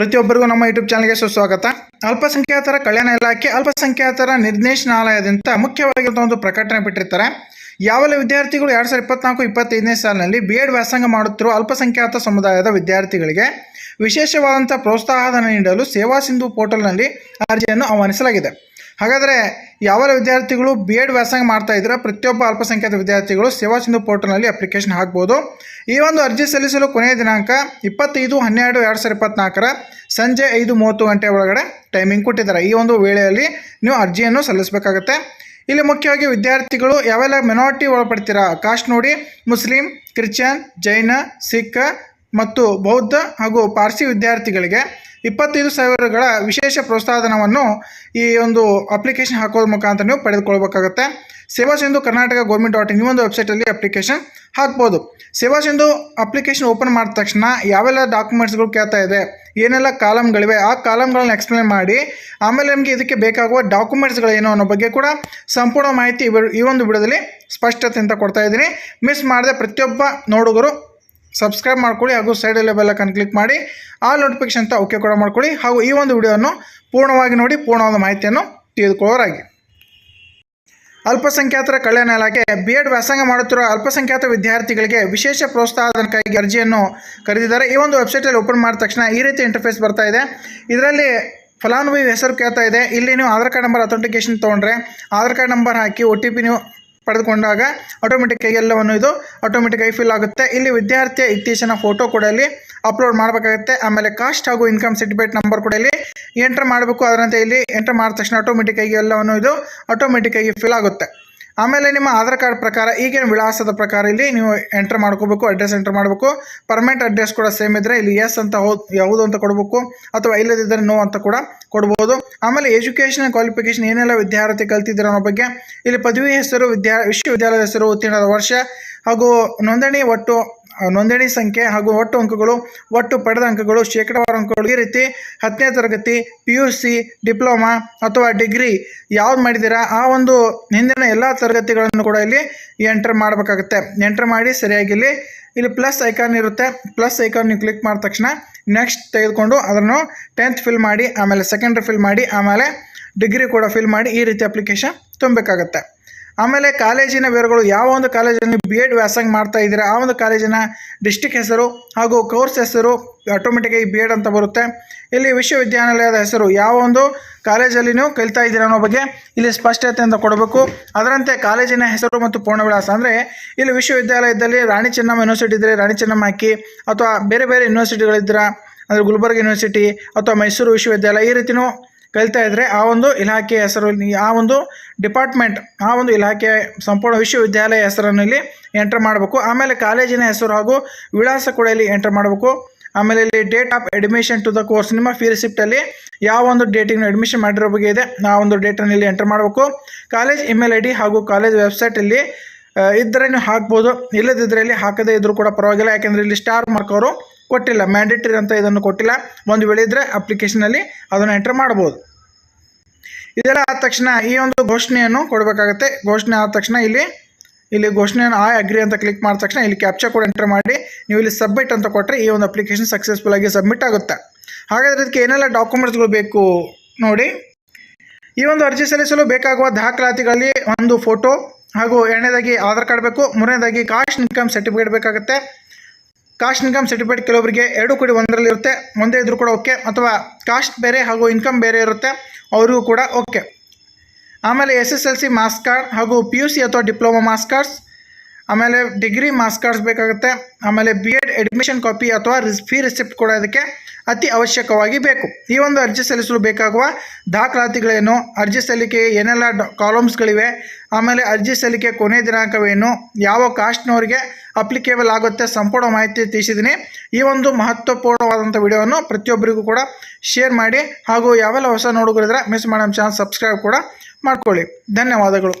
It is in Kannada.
ಪ್ರತಿಯೊಬ್ಬರಿಗೂ ನಮ್ಮ ಯೂಟ್ಯೂಬ್ ಚಾನಲ್ಗೆ ಸುಸ್ವಾಗತ. ಅಲ್ಪಸಂಖ್ಯಾತರ ಕಲ್ಯಾಣ ಇಲಾಖೆ, ಅಲ್ಪಸಂಖ್ಯಾತರ ನಿರ್ದೇಶನಾಲಯದಿಂದ ಮುಖ್ಯವಾಗಿರುವಂಥ ಒಂದು ಪ್ರಕಟಣೆ ಬಿಟ್ಟಿರ್ತಾರೆ. ಯಾವೆಲ್ಲ ವಿದ್ಯಾರ್ಥಿಗಳು ಎರಡು ಸಾವಿರದ ಇಪ್ಪತ್ನಾಲ್ಕು, ಇಪ್ಪತ್ತೈದನೇ ಸಾಲಿನಲ್ಲಿ ಬಿ ಎಡ್ ವ್ಯಾಸಂಗ ಮಾಡುತ್ತಿರುವ ಅಲ್ಪಸಂಖ್ಯಾತ ಸಮುದಾಯದ ವಿದ್ಯಾರ್ಥಿಗಳಿಗೆ ವಿಶೇಷವಾದಂಥ ಪ್ರೋತ್ಸಾಹಧನ ನೀಡಲು ಸೇವಾ ಸಿಂಧು ಪೋರ್ಟಲ್ನಲ್ಲಿ ಅರ್ಜಿಯನ್ನು ಆಹ್ವಾನಿಸಲಾಗಿದೆ. ಹಾಗಾದರೆ ಯಾವೆಲ್ಲ ವಿದ್ಯಾರ್ಥಿಗಳು ಬಿ ಎಡ್ ವ್ಯಾಸಂಗ ಮಾಡ್ತಾ ಇದ್ರೆ ಪ್ರತಿಯೊಬ್ಬ ಅಲ್ಪಸಂಖ್ಯಾತ ವಿದ್ಯಾರ್ಥಿಗಳು ಸೇವಾ ಸಿಂಧು ಪೋರ್ಟಲ್ನಲ್ಲಿ ಅಪ್ಲಿಕೇಶನ್ ಹಾಕ್ಬೋದು. ಈ ಒಂದು ಅರ್ಜಿ ಸಲ್ಲಿಸಲು ಕೊನೆಯ ದಿನಾಂಕ ಇಪ್ಪತ್ತೈದು ಹನ್ನೆರಡು ಎರಡು ಸಾವಿರದ ಇಪ್ಪತ್ತ್ನಾಲ್ಕರ ಸಂಜೆ ಐದು ಮೂವತ್ತು ಗಂಟೆ ಒಳಗಡೆ ಟೈಮಿಂಗ್ ಕೊಟ್ಟಿದ್ದಾರೆ. ಈ ಒಂದು ವೇಳೆಯಲ್ಲಿ ನೀವು ಅರ್ಜಿಯನ್ನು ಸಲ್ಲಿಸಬೇಕಾಗುತ್ತೆ. ಇಲ್ಲಿ ಮುಖ್ಯವಾಗಿ ವಿದ್ಯಾರ್ಥಿಗಳು ಯಾವೆಲ್ಲ ಮೆನಾರಿಟಿ ಒಳಪಡ್ತೀರಾ? ಕಾಸ್ಟ್ ನೋಡಿ, ಮುಸ್ಲಿಂ, ಕ್ರಿಶ್ಚಿಯನ್, ಜೈನ, ಸಿಖ್ ಮತ್ತು ಬೌದ್ಧ ಹಾಗೂ ಪಾರ್ಸಿ ವಿದ್ಯಾರ್ಥಿಗಳಿಗೆ ಇಪ್ಪತ್ತೈದು ಸಾವಿರಗಳ ವಿಶೇಷ ಪ್ರೋತ್ಸಾಹಧನವನ್ನು ಈ ಒಂದು ಅಪ್ಲಿಕೇಶನ್ ಹಾಕೋದ್ರ ಮುಖಾಂತರ ನೀವು ಪಡೆದುಕೊಳ್ಬೇಕಾಗುತ್ತೆ. Seva Sindhu Karnataka government dot in ಒಂದು ವೆಬ್ಸೈಟಲ್ಲಿ ಅಪ್ಲಿಕೇಶನ್ ಹಾಕ್ಬೋದು. ಸೇವಾ ಸಿಂಧು ಅಪ್ಲಿಕೇಶನ್ ಓಪನ್ ಮಾಡಿದ ತಕ್ಷಣ ಯಾವೆಲ್ಲ ಡಾಕ್ಯುಮೆಂಟ್ಸ್ಗಳು ಕೇಳ್ತಾ ಇದೆ, ಏನೆಲ್ಲ ಕಾಲಮ್ಗಳಿವೆ ಆ ಕಾಲಮ್ಗಳನ್ನ ಎಕ್ಸ್ಪ್ಲೇನ್ ಮಾಡಿ, ಆಮೇಲೆ ನಿಮಗೆ ಇದಕ್ಕೆ ಬೇಕಾಗುವ ಡಾಕ್ಯುಮೆಂಟ್ಸ್ಗಳೇನು ಅನ್ನೋ ಬಗ್ಗೆ ಕೂಡ ಸಂಪೂರ್ಣ ಮಾಹಿತಿ ಈ ಒಂದು ವಿಡಿಯೋದಲ್ಲಿ ಸ್ಪಷ್ಟತೆ ಅಂತ ಕೊಡ್ತಾ ಇದ್ದೀನಿ. ಮಿಸ್ ಮಾಡದೆ ಪ್ರತಿಯೊಬ್ಬ ನೋಡುಗರು ಸಬ್ಸ್ಕ್ರೈಬ್ ಮಾಡ್ಕೊಳ್ಳಿ ಹಾಗೂ ಸೈಡಲ್ಲೇ ಬೆಲ್ಲಕ್ಕನ್ನು ಕ್ಲಿಕ್ ಮಾಡಿ ಆ ನೋಟಿಫಿಕೇಶನ್ ಅಂತ ಓಕೆ ಕೂಡ ಮಾಡ್ಕೊಳ್ಳಿ ಹಾಗೂ ಈ ಒಂದು ವಿಡಿಯೋವನ್ನು ಪೂರ್ಣವಾಗಿ ನೋಡಿ ಪೂರ್ಣವಾದ ಮಾಹಿತಿಯನ್ನು ತಿಳಿದುಕೊಳ್ಳೋರಾಗಿ ಅಲ್ಪಸಂಖ್ಯಾತರ ಕಲ್ಯಾಣ ಇಲಾಖೆ ಬಿ ಎಡ್ ವ್ಯಾಸಂಗ ಮಾಡುತ್ತಿರುವ ಅಲ್ಪಸಂಖ್ಯಾತ ವಿದ್ಯಾರ್ಥಿಗಳಿಗೆ ವಿಶೇಷ ಪ್ರೋತ್ಸಾಹಕ್ಕಾಗಿ ಅರ್ಜಿಯನ್ನು ಕರೆದಿದ್ದಾರೆ. ಈ ಒಂದು ವೆಬ್ಸೈಟಲ್ಲಿ ಓಪನ್ ಮಾಡಿದ ತಕ್ಷಣ ಈ ರೀತಿ ಇಂಟರ್ಫೇಸ್ ಬರ್ತಾ ಇದೆ. ಇದರಲ್ಲಿ ಫಲಾನುಭವಿ ಹೆಸರು ಕೇಳ್ತಾ ಇದೆ. ಇಲ್ಲಿ ನೀವು ಆಧಾರ್ ಕಾರ್ಡ್ ನಂಬರ್ ಅಥೆಂಟಿಕೇಶನ್ ತೊಗೊಂಡ್ರೆ, ಆಧಾರ್ ಕಾರ್ಡ್ ನಂಬರ್ ಹಾಕಿ ಒ ಟಿ ಪಿ ನೀವು ಪಡೆದುಕೊಂಡಾಗ ಆಟೋಮೆಟಿಕ್ ಆಗಿ ಎಲ್ಲವನ್ನು ಇದು ಆಟೋಮೆಟಿಕ್ ಆಗಿ ಫಿಲ್ ಆಗುತ್ತೆ. ಇಲ್ಲಿ ವಿದ್ಯಾರ್ಥಿಯ ಇತ್ತೀಚಿನ ಫೋಟೋ ಕೂಡ ಇಲ್ಲಿ ಅಪ್ಲೋಡ್ ಮಾಡಬೇಕಾಗುತ್ತೆ. ಆಮೇಲೆ ಕಾಸ್ಟ್ ಹಾಗೂ ಇನ್ಕಮ್ ಸರ್ಟಿಫಿಕೇಟ್ ನಂಬರ್ ಕೂಡ ಇಲ್ಲಿ ಎಂಟರ್ ಮಾಡಬೇಕು. ಅದರಂತೆ ಇಲ್ಲಿ ಎಂಟರ್ ಮಾಡಿದ ತಕ್ಷಣ ಆಟೋಮೆಟಿಕ್ ಆಗಿ ಎಲ್ಲವನ್ನು ಇದು ಆಟೋಮೆಟಿಕ್ ಆಗಿ ಫಿಲ್ ಆಗುತ್ತೆ. ಆಮೇಲೆ ನಿಮ್ಮ ಆಧಾರ್ ಕಾರ್ಡ್ ಪ್ರಕಾರ, ಈಗಿನ ವಿಳಾಸದ ಪ್ರಕಾರ ಇಲ್ಲಿ ನೀವು ಎಂಟರ್ ಮಾಡ್ಕೋಬೇಕು ಅಡ್ರೆಸ್ ಎಂಟರ್ ಮಾಡಬೇಕು. ಪರ್ಮನೆಂಟ್ ಅಡ್ರೆಸ್ ಕೂಡ ಸೇಮ್ ಇದ್ದರೆ ಇಲ್ಲಿ ಎಸ್ ಅಂತ ಹೌದು ಯಾವುದು ಅಂತ ಕೊಡಬೇಕು, ಅಥವಾ ಇಲ್ಲದಿದ್ದರೆ ನೋ ಅಂತ ಕೂಡ ಕೊಡ್ಬೋದು. ಆಮೇಲೆ ಎಜುಕೇಷನ್ ಕ್ವಾಲಿಫಿಕೇಷನ್ ಏನೆಲ್ಲ ವಿದ್ಯಾರ್ಥಿ ಕಲ್ತಿದ್ದೀರ ಅನ್ನೋ ಬಗ್ಗೆ, ಇಲ್ಲಿ ಪದವಿ ಹೆಸರು, ವಿದ್ಯಾ, ವಿಶ್ವವಿದ್ಯಾಲಯದ ಹೆಸರು, ಉತ್ತೀರ್ಣದ ವರ್ಷ, ಹಾಗೂ ನೋಂದಣಿ ಒಟ್ಟು ನೋಂದಣಿ ಸಂಖ್ಯೆ ಹಾಗೂ ಒಟ್ಟು ಅಂಕಗಳು, ಒಟ್ಟು ಪಡೆದ ಅಂಕಗಳು, ಶೇಕಡಾವಾರು ಅಂಕಗಳು ಈ ರೀತಿ ಹತ್ತನೇ ತರಗತಿ ಪಿ ಯು ಸಿ ಡಿಪ್ಲೊಮಾ ಅಥವಾ ಡಿಗ್ರಿ ಯಾವ್ದು ಮಾಡಿದ್ದೀರಾ, ಆ ಒಂದು ಹಿಂದಿನ ಎಲ್ಲ ತರಗತಿಗಳನ್ನು ಕೂಡ ಇಲ್ಲಿ ಎಂಟರ್ ಮಾಡಬೇಕಾಗುತ್ತೆ. ಎಂಟರ್ ಮಾಡಿ ಸರಿಯಾಗಿ ಇಲ್ಲಿ ಇಲ್ಲಿ ಪ್ಲಸ್ ಐಕಾನ್ ಇರುತ್ತೆ. ಪ್ಲಸ್ ಐಕಾನ್ ನೀವು ಕ್ಲಿಕ್ ಮಾಡಿದ ತಕ್ಷಣ ನೆಕ್ಸ್ಟ್ ತೆಗೆದುಕೊಂಡು ಅದನ್ನು ಟೆಂತ್ ಫಿಲ್ ಮಾಡಿ, ಆಮೇಲೆ ಸೆಕೆಂಡ್ರಿ ಫಿಲ್ ಮಾಡಿ, ಆಮೇಲೆ ಡಿಗ್ರಿ ಕೂಡ ಫಿಲ್ ಮಾಡಿ ಈ ರೀತಿ ಅಪ್ಲಿಕೇಶನ್ ತುಂಬಬೇಕಾಗತ್ತೆ. ಆಮೇಲೆ ಕಾಲೇಜಿನ ವಿವರಗಳು, ಯಾವ ಒಂದು ಕಾಲೇಜಲ್ಲಿ ಬಿ ಎಡ್ ವ್ಯಾಸಂಗ ಮಾಡ್ತಾ ಇದ್ದೀರಾ, ಆ ಒಂದು ಕಾಲೇಜಿನ ಡಿಸ್ಟಿಕ್ ಹೆಸರು ಹಾಗೂ ಕೋರ್ಸ್ ಹೆಸರು ಆಟೋಮೆಟಿಕಾಗಿ ಬಿ ಎಡ್ ಅಂತ ಬರುತ್ತೆ. ಇಲ್ಲಿ ವಿಶ್ವವಿದ್ಯಾನಿಲಯದ ಹೆಸರು, ಯಾವ ಒಂದು ಕಾಲೇಜಲ್ಲಿ ನೀವು ಕಲಿತಾ ಇದ್ದೀರಾ ಅನ್ನೋ ಬಗ್ಗೆ ಇಲ್ಲಿ ಸ್ಪಷ್ಟತೆ ಅಂತ ಕೊಡಬೇಕು. ಅದರಂತೆ ಕಾಲೇಜಿನ ಹೆಸರು ಮತ್ತು ಪೂರ್ಣ ವಿಳಾಸ ಅಂದರೆ, ಇಲ್ಲಿ ವಿಶ್ವವಿದ್ಯಾಲಯದಲ್ಲಿ ರಾಣಿ ಚೆನ್ನಮ್ಮ ಯೂನಿವರ್ಸಿಟಿ ಇದ್ದರೆ ರಾಣಿ ಚೆನ್ನಮ್ಮ ಹಾಕಿ, ಅಥವಾ ಬೇರೆ ಬೇರೆ ಯೂನಿವರ್ಸಿಟಿಗಳಿದ್ದೀರಾ ಅಂದರೆ ಗುಲ್ಬರ್ಗ ಯೂನಿವರ್ಸಿಟಿ ಅಥವಾ ಮೈಸೂರು ವಿಶ್ವವಿದ್ಯಾಲಯ, ಈ ರೀತಿನೂ ಕಲಿತಾ ಇದ್ದರೆ ಆ ಒಂದು ಇಲಾಖೆಯ ಹೆಸರು ಆ ಒಂದು ಡಿಪಾರ್ಟ್ಮೆಂಟ್ ಆ ಒಂದು ಇಲಾಖೆಯ ಸಂಪೂರ್ಣ ವಿಶ್ವವಿದ್ಯಾಲಯ ಹೆಸರನ್ನು ಇಲ್ಲಿ ಎಂಟರ್ ಮಾಡಬೇಕು. ಆಮೇಲೆ ಕಾಲೇಜಿನ ಹೆಸರು ಹಾಗೂ ವಿಳಾಸ ಕೂಡ ಇಲ್ಲಿ ಎಂಟರ್ ಮಾಡಬೇಕು. ಆಮೇಲೆ ಇಲ್ಲಿ date of admission to the course ನಿಮ್ಮ ಫೀ ರಿಸಿಪ್ಟಲ್ಲಿ ಯಾವ ಒಂದು ಡೇಟಿಗೆ ಅಡ್ಮಿಷನ್ ಮಾಡಿರೋ ಬಗ್ಗೆ ಇದೆ, ಆ ಒಂದು ಡೇಟನ್ನು ಇಲ್ಲಿ ಎಂಟರ್ ಮಾಡಬೇಕು. ಕಾಲೇಜ್ ಇಮೇಲ್ ಐ ಡಿ ಹಾಗೂ ಕಾಲೇಜ್ ವೆಬ್ಸೈಟಲ್ಲಿ ಇದ್ದರೆ ನೀವು ಹಾಕ್ಬೋದು. ಇಲ್ಲದಿದ್ದರೆ ಇಲ್ಲಿ ಹಾಕದೇ ಇದ್ದರೂ ಕೂಡ ಪರವಾಗಿಲ್ಲ. ಯಾಕೆಂದರೆ ಇಲ್ಲಿ ಸ್ಟಾರ್ ಮಾರ್ಕ್ ಅವರು ಕೊಟ್ಟಿಲ್ಲ ಮ್ಯಾಂಡೇಟರಿ ಅಂತ ಇದನ್ನು ಕೊಟ್ಟಿಲ್ಲ. ಒಂದು ವೇಳೆ ಇದ್ದರೆ ಅಪ್ಲಿಕೇಶನಲ್ಲಿ ಅದನ್ನು ಎಂಟರ್ ಮಾಡ್ಬೋದು ಇದೆಲ್ಲ ಆದ ತಕ್ಷಣ ಈ ಒಂದು ಘೋಷಣೆಯನ್ನು ಕೊಡಬೇಕಾಗತ್ತೆ. ಘೋಷಣೆ ಆದ ತಕ್ಷಣ ಇಲ್ಲಿ ಇಲ್ಲಿ ಘೋಷಣೆಯನ್ನು ಆ ಅಗ್ರಿ ಅಂತ ಕ್ಲಿಕ್ ಮಾಡಿದ ತಕ್ಷಣ ಇಲ್ಲಿ ಕ್ಯಾಪ್ಚಾ ಕೂಡ ಎಂಟರ್ ಮಾಡಿ, ನೀವು ಇಲ್ಲಿ ಸಬ್ಮಿಟ್ ಅಂತ ಕೊಟ್ಟರೆ ಈ ಒಂದು ಅಪ್ಲಿಕೇಶನ್ ಸಕ್ಸಸ್ಫುಲ್ ಆಗಿ ಸಬ್ಮಿಟ್ ಆಗುತ್ತೆ. ಹಾಗಾದ್ರೆ ಇದಕ್ಕೆ ಏನೆಲ್ಲ ಡಾಕ್ಯುಮೆಂಟ್ಸ್ಗಳು ಬೇಕು ನೋಡಿ. ಈ ಒಂದು ಅರ್ಜಿ ಸಲ್ಲಿಸಲು ಬೇಕಾಗುವ ದಾಖಲಾತಿಗಳಲ್ಲಿ ಒಂದು ಫೋಟೋ ಹಾಗೂ ಎರಡನೇದಾಗಿ ಆಧಾರ್ ಕಾರ್ಡ್ ಬೇಕು, ಮೂರನೇದಾಗಿ ಕಾಸ್ಟ್ ಇನ್ಕಮ್ ಸರ್ಟಿಫಿಕೇಟ್ ಬೇಕಾಗುತ್ತೆ. ಕಾಸ್ಟ್ ಇನ್ಕಮ್ ಸರ್ಟಿಫಿಕೇಟ್ ಕೆಲವರಿಗೆ ಎರಡು ಕೂಡಿ ಒಂದರಲ್ಲಿ ಇರುತ್ತೆ. ಒಂದೇ ಇದ್ರೂ ಕೂಡ ಓಕೆ. ಅಥವಾ ಕಾಸ್ಟ್ ಬೇರೆ ಹಾಗೂ ಇನ್ಕಮ್ ಬೇರೆ ಇರುತ್ತೆ. ಅವರಿಗೂ ಕೂಡ ಓಕೆ. ಆಮೇಲೆ S S L C marks card ಹಾಗೂ ಪಿ ಯು ಸಿ ಅಥವಾ ಡಿಪ್ಲೊಮಾ ಮಾರ್ಕ್ಸ್ ಕಾರ್ಡ್ಸ್ ಆಮೇಲೆ ಡಿಗ್ರಿ ಮಾರ್ಕ್ಸ್ ಕಾರ್ಡ್ಸ್ ಬೇಕಾಗುತ್ತೆ ಆಮೇಲೆ ಬಿ ಎಡ್ ಅಡ್ಮಿಷನ್ ಕಾಪಿ ಅಥವಾ ರಿಸ್ ಫೀ ರಿಸಿಪ್ಟ್ ಕೂಡ ಇದಕ್ಕೆ ಅತಿ ಅವಶ್ಯಕವಾಗಿ ಬೇಕು. ಈ ಒಂದು ಅರ್ಜಿ ಸಲ್ಲಿಸಲು ಬೇಕಾಗುವ ದಾಖಲಾತಿಗಳೇನು, ಅರ್ಜಿ ಸಲ್ಲಿಕೆ ಏನೆಲ್ಲ ಕಾಲಮ್ಸ್ಗಳಿವೆ ಆಮೇಲೆ ಅರ್ಜಿ ಸಲ್ಲಿಕೆ ಕೊನೆ ದಿನಾಂಕವೇನು, ಯಾವ ಕಾಸ್ಟ್ನವರಿಗೆ ಅಪ್ಲಿಕೇಬಲ್ ಆಗುತ್ತೆ ಸಂಪೂರ್ಣ ಮಾಹಿತಿ ತಿಳಿಸಿದ್ದೀನಿ. ಈ ಒಂದು ಮಹತ್ವಪೂರ್ಣವಾದಂಥ ವಿಡಿಯೋವನ್ನು ಪ್ರತಿಯೊಬ್ಬರಿಗೂ ಕೂಡ ಶೇರ್ ಮಾಡಿ ಹಾಗೂ ಯಾವೆಲ್ಲ ಹೊಸ ನೋಡುಗರಿದ್ರೆ ಮಿಸ್ ಮಾಡೋ ಚಾನಲ್ ಸಬ್ಸ್ಕ್ರೈಬ್ ಕೂಡ ಮಾಡ್ಕೊಳ್ಳಿ. ಧನ್ಯವಾದಗಳು.